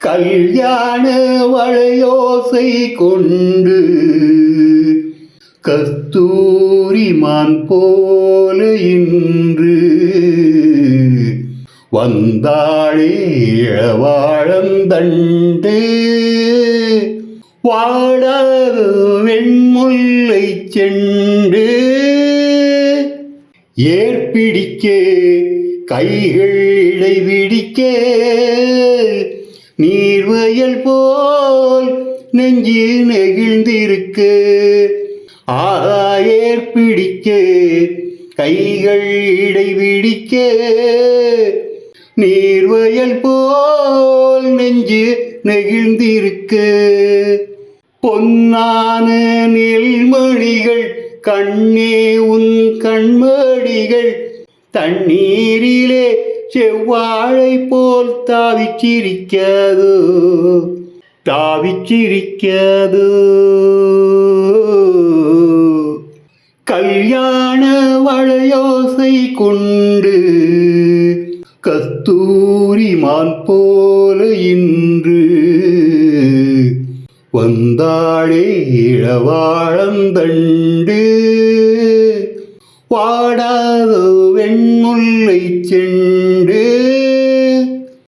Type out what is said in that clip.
கல்யாண வளையோசை கொண்டு கஸ்தூரி மான் போல இன்று வந்தாளே வாழந்தண்டு வாடாத வெண்முல்லை செண்டு. ஏற்பிடிக்கே கைகள் இடைவிடிக்க நீர்வயல் போல் நெஞ்சு நெகிழ்ந்திருக்க. பிடிக்க கைகள் இடைவிடிக்க. நீர்வயல் போல் நெஞ்சு நெகிழ்ந்திருக்க. பொன்னான நெல்மணிகள் கண்ணே உன் கண்மணிகள் தண்ணீரிலே செவ்வாழை போல் தாவிச்சிரிக்காது தாவிச்சிரிக்காது கல்யாண வளையோசை கொண்டு கஸ்தூரி மான் போல இன்று வந்தாளே இளவாழந்தண்டு பாடாதோ வெண்முல்லை செண்டு